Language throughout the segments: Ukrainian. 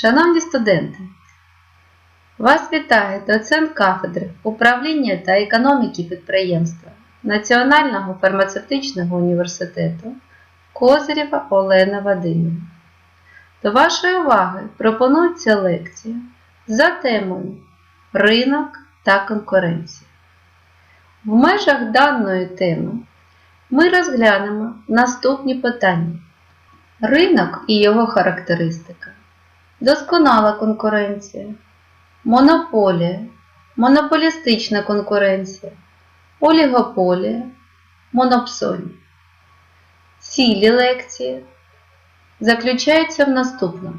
Шановні студенти, вас вітає доцент кафедри управління та економіки підприємства Національного фармацевтичного університету Козирєва Олена Вадимівна. До вашої уваги пропонується лекція за темою Ринок та конкуренція. В межах даної теми ми розглянемо наступні питання: ринок і його характеристика, досконала конкуренція, монополія, монополістична конкуренція, олігополія, монопсонія. Цілі лекції заключаються в наступному: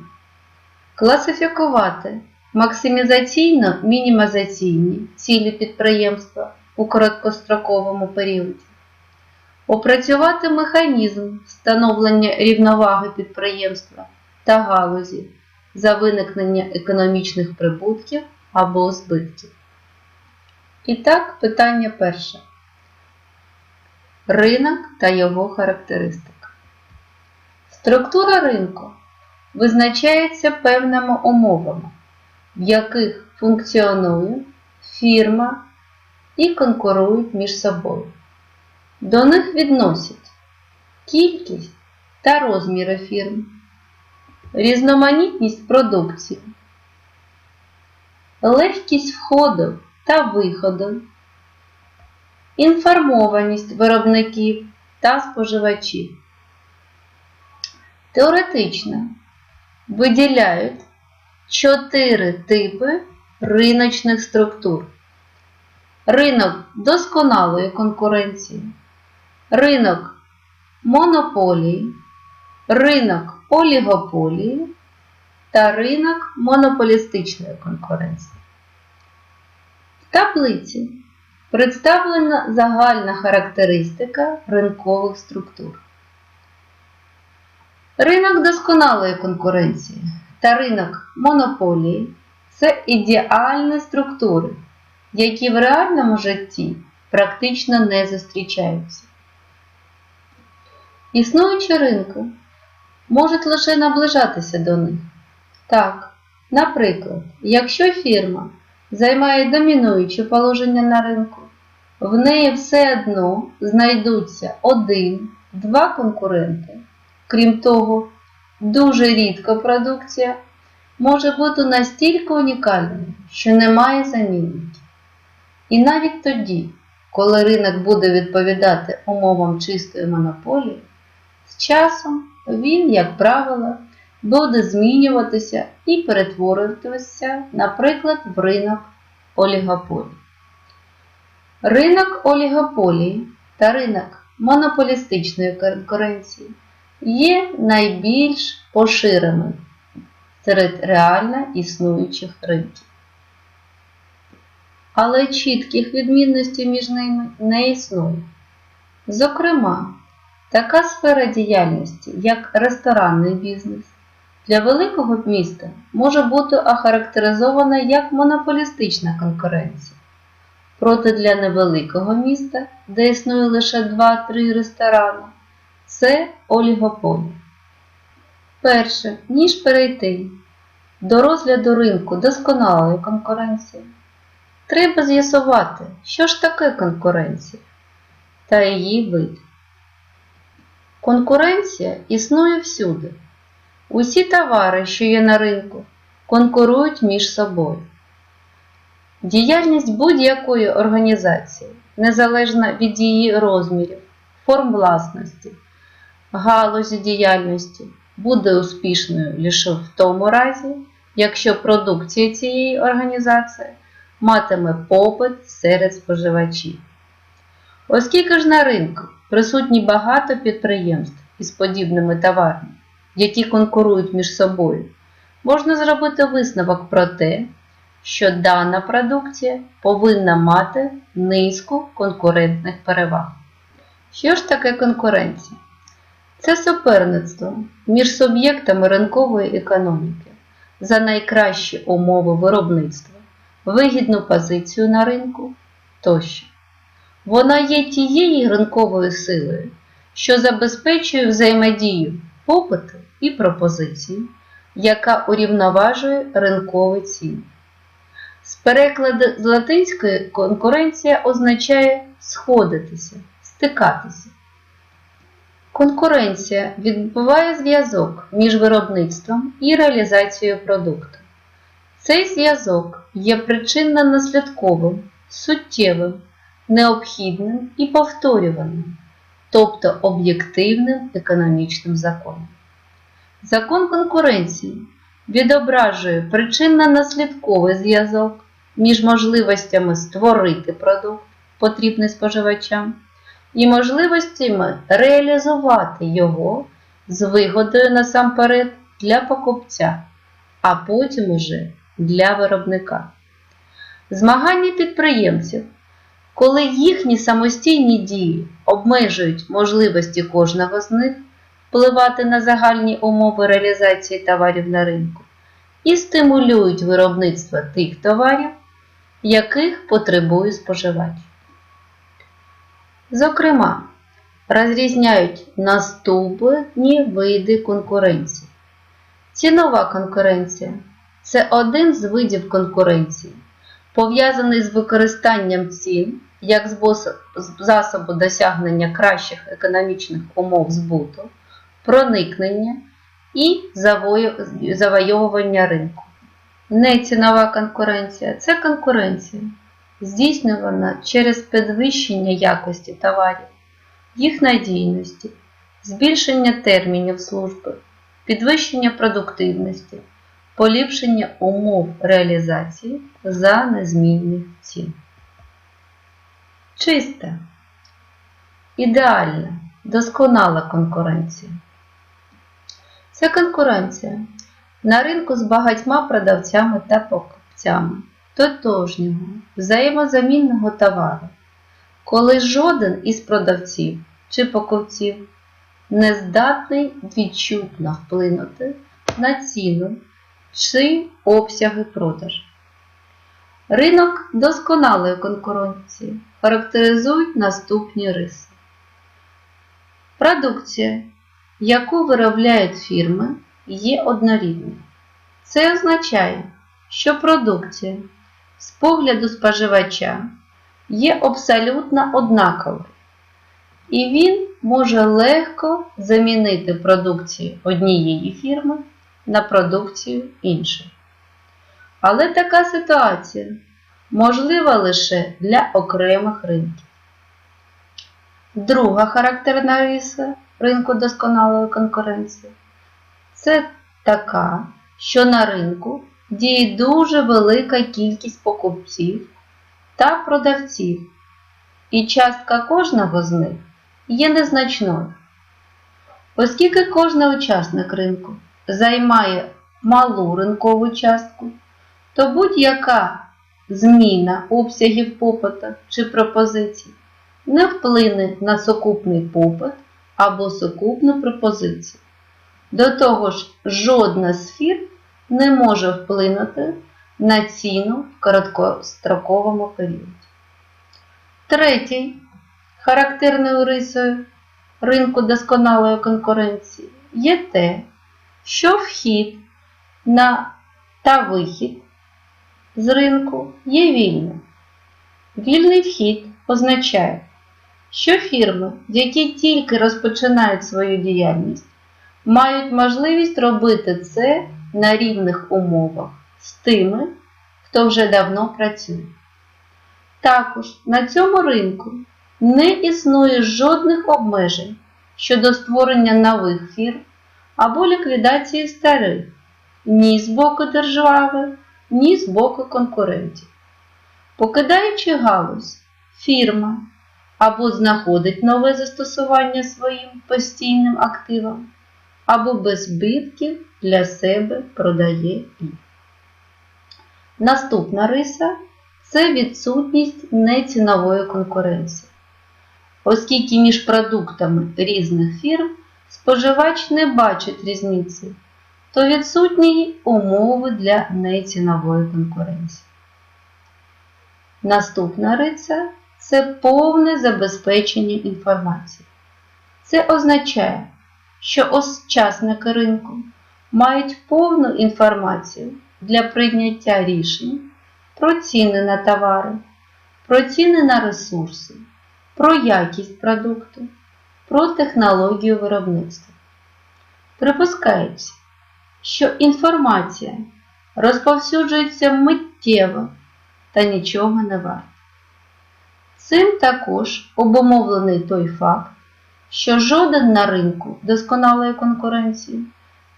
класифікувати максимізаційно-мінімізаційні цілі підприємства у короткостроковому періоді, опрацювати механізм встановлення рівноваги підприємства та галузі за виникнення економічних прибутків або збитків. І так, питання перше. Ринок та його характеристика. Структура ринку визначається певними умовами, в яких функціонує фірма і конкурують між собою. До них відносять кількість та розміри фірм, різноманітність продукції, легкість входу та виходу, інформованість виробників та споживачів. Теоретично виділяють чотири типи риночних структур. Ринок досконалої конкуренції, ринок монополії, ринок олігополії та ринок монополістичної конкуренції. В таблиці представлена загальна характеристика ринкових структур. Ринок досконалої конкуренції та ринок монополії це ідеальні структури, які в реальному житті практично не зустрічаються. Існуючі ринки можуть лише наближатися до них. Так, наприклад, якщо фірма займає домінуюче положення на ринку, в неї все одно знайдуться один-два конкуренти. Крім того, дуже рідко продукція може бути настільки унікальною, що немає замінників. І навіть тоді, коли ринок буде відповідати умовам чистої монополії, з часом він, як правило, буде змінюватися і перетворюватися, наприклад, в ринок олігополії. Ринок олігополії та ринок монополістичної конкуренції є найбільш поширеним серед реально існуючих ринків. Але чітких відмінностей між ними не існує. Зокрема, така сфера діяльності, як ресторанний бізнес, для великого міста може бути охарактеризована як монополістична конкуренція. Проте для невеликого міста, де існує лише 2-3 ресторани, це олігополія. Перше, ніж перейти до розгляду ринку досконалої конкуренції, треба з'ясувати, що ж таке конкуренція та її вид. Конкуренція існує всюди. Усі товари, що є на ринку, конкурують між собою. Діяльність будь-якої організації, незалежно від її розмірів, форм власності, галузі діяльності, буде успішною лише в тому разі, якщо продукція цієї організації матиме попит серед споживачів. Оскільки ж на ринку присутні багато підприємств із подібними товарами, які конкурують між собою, можна зробити висновок про те, що дана продукція повинна мати низку конкурентних переваг. Що ж таке конкуренція? Це суперництво між суб'єктами ринкової економіки за найкращі умови виробництва, вигідну позицію на ринку тощо. Вона є тією ринковою силою, що забезпечує взаємодію попиту і пропозиції, яка урівноважує ринкові ціни. З перекладу з латинської конкуренція означає сходитися, стикатися. Конкуренція відбуває зв'язок між виробництвом і реалізацією продукту. Цей зв'язок є причинно-наслідковим, суттєвим, необхідним і повторюваним, тобто об'єктивним економічним законом. Закон конкуренції відображує причинно-наслідковий зв'язок між можливостями створити продукт, потрібний споживачам, і можливостями реалізувати його з вигодою насамперед для покупця, а потім уже для виробника. Змагання підприємців, коли їхні самостійні дії обмежують можливості кожного з них впливати на загальні умови реалізації товарів на ринку і стимулюють виробництво тих товарів, яких потребує споживач. Зокрема, розрізняють наступні види конкуренції. Цінова конкуренція це один з видів конкуренції, пов'язаний з використанням цін як засобу досягнення кращих економічних умов збуту, проникнення і завойовування ринку. Нецінова конкуренція це конкуренція, здійснювана через підвищення якості товарів, їх надійності, збільшення термінів служби, підвищення продуктивності, поліпшення умов реалізації за незмінних цін. Чиста, ідеальна, досконала конкуренція. Це конкуренція на ринку з багатьма продавцями та покупцями тотожнього, взаємозамінного товару, коли жоден із продавців чи покупців не здатний відчутно вплинути на ціну чи обсяги продажу. Ринок досконалої конкуренції характеризують наступні риси. Продукція, яку виробляють фірми, є однорідною. Це означає, що продукція з погляду споживача є абсолютно однаковою, і він може легко замінити продукцію однієї фірми на продукцію іншої. Але така ситуація можлива лише для окремих ринків. Друга характерна риса ринку досконалої конкуренції це така, що на ринку діє дуже велика кількість покупців та продавців, і частка кожного з них є незначною. Оскільки кожен учасник ринку займає малу ринкову частку, то будь-яка зміна обсягів попиту чи пропозицій не вплине на сукупний попит або сукупну пропозицію. До того ж, жодна з фірм не може вплинути на ціну в короткостроковому періоді. Третій характерною рисою ринку досконалої конкуренції є те, що вхід на та вихід з ринку є вільним. Вільний вхід означає, що фірми, які тільки розпочинають свою діяльність, мають можливість робити це на рівних умовах з тими, хто вже давно працює. Також на цьому ринку не існує жодних обмежень щодо створення нових фірм або ліквідації старих ні з боку держави, ні з боку конкурентів. Покидаючи галузь, фірма або знаходить нове застосування своїм постійним активам, або без збитків для себе продає їх. Наступна риса це відсутність нецінової конкуренції. Оскільки між продуктами різних фірм споживач не бачить різниці, то відсутні умови для нецінової конкуренції. Наступна риса це повне забезпечення інформації. Це означає, що учасники ринку мають повну інформацію для прийняття рішень про ціни на товари, про ціни на ресурси, про якість продукту, про технологію виробництва. Припускається, що інформація розповсюджується миттєво та нічого не варта. Цим також обумовлений той факт, що жоден на ринку досконалої конкуренції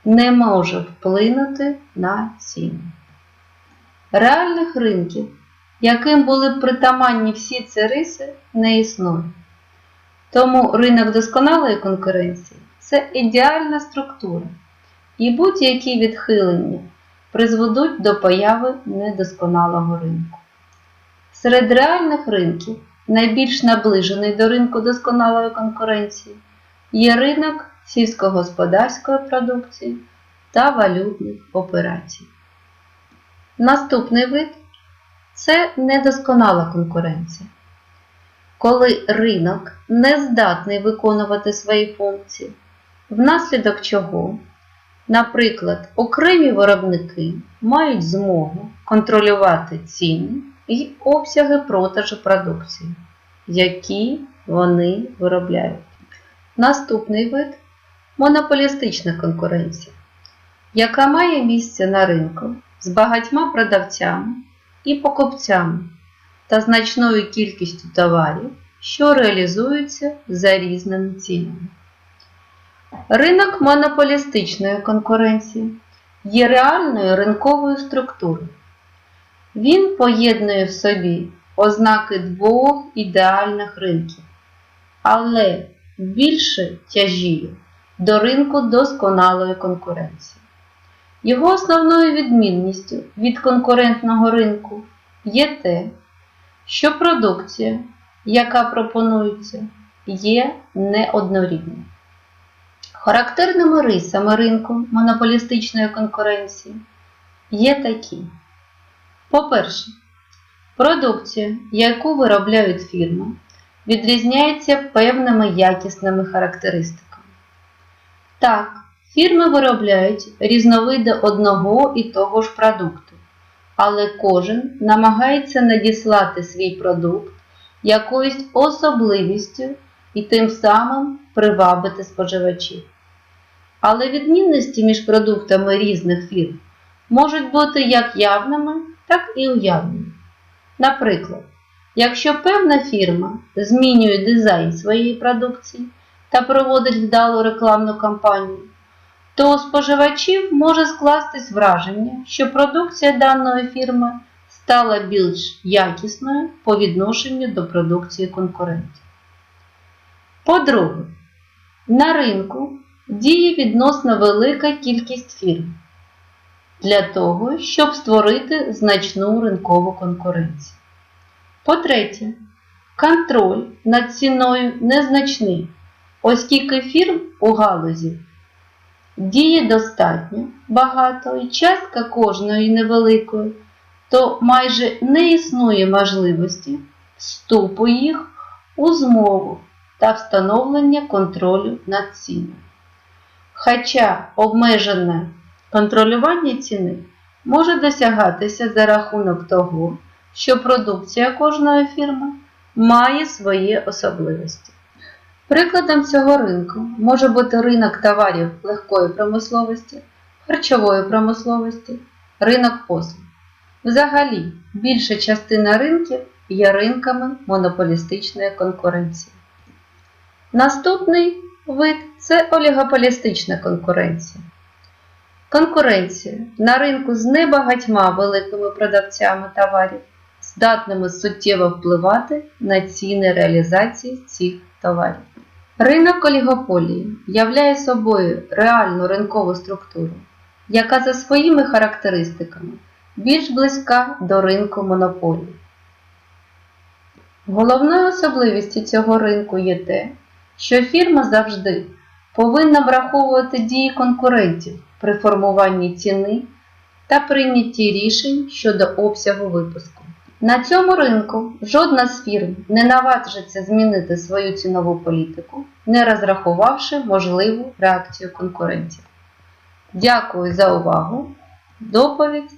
не може вплинути на ціни. Реальних ринків, яким були притаманні всі ці риси, не існує. Тому ринок досконалої конкуренції це ідеальна структура, і будь-які відхилення призведуть до появи недосконалого ринку. Серед реальних ринків найбільш наближений до ринку досконалої конкуренції є ринок сільськогосподарської продукції та валютних операцій. Наступний вид це недосконала конкуренція. Коли ринок не здатний виконувати свої функції, внаслідок чого, наприклад, окремі виробники мають змогу контролювати ціни і обсяги продажу продукції, які вони виробляють. Наступний вид монополістична конкуренція, яка має місце на ринку з багатьма продавцями і покупцями та значною кількістю товарів, що реалізуються за різними цінами. Ринок монополістичної конкуренції є реальною ринковою структурою. Він поєднує в собі ознаки двох ідеальних ринків, але більше тяжіє до ринку досконалої конкуренції. Його основною відмінністю від конкурентного ринку є те, що продукція, яка пропонується, є неоднорідною. Характерними рисами ринку монополістичної конкуренції є такі. По-перше, продукція, яку виробляють фірми, відрізняється певними якісними характеристиками. Так, фірми виробляють різновиди одного і того ж продукту, але кожен намагається надіслати свій продукт якоюсь особливістю і тим самим привабити споживачів. Але відмінності між продуктами різних фірм можуть бути як явними, так і уявними. Наприклад, якщо певна фірма змінює дизайн своєї продукції та проводить вдалу рекламну кампанію, то у споживачів може скластись враження, що продукція даної фірми стала більш якісною по відношенню до продукції конкурентів. По-друге, на ринку діє відносно велика кількість фірм для того, щоб створити значну ринкову конкуренцію. По-третє, контроль над ціною незначний, оскільки фірм у галузі діє достатньо багато і частка кожної невеликої, то майже не існує можливості вступу їх у змову та встановлення контролю над ціною. Хоча обмежене контролювання ціни може досягатися за рахунок того, що продукція кожної фірми має свої особливості. Прикладом цього ринку може бути ринок товарів легкої промисловості, харчової промисловості, ринок послуг. Взагалі, більша частина ринків є ринками монополістичної конкуренції. Наступний вид це олігополістична конкуренція. Конкуренція на ринку з небагатьма великими продавцями товарів, здатними суттєво впливати на ціни реалізації цих товарів. Ринок олігополії являє собою реальну ринкову структуру, яка за своїми характеристиками більш близька до ринку монополії. Головною особливістю цього ринку є те, що фірма завжди повинна враховувати дії конкурентів при формуванні ціни та прийнятті рішень щодо обсягу випуску. На цьому ринку жодна з фірм не наважиться змінити свою цінову політику, не розрахувавши можливу реакцію конкурентів. Дякую за увагу. Доповідь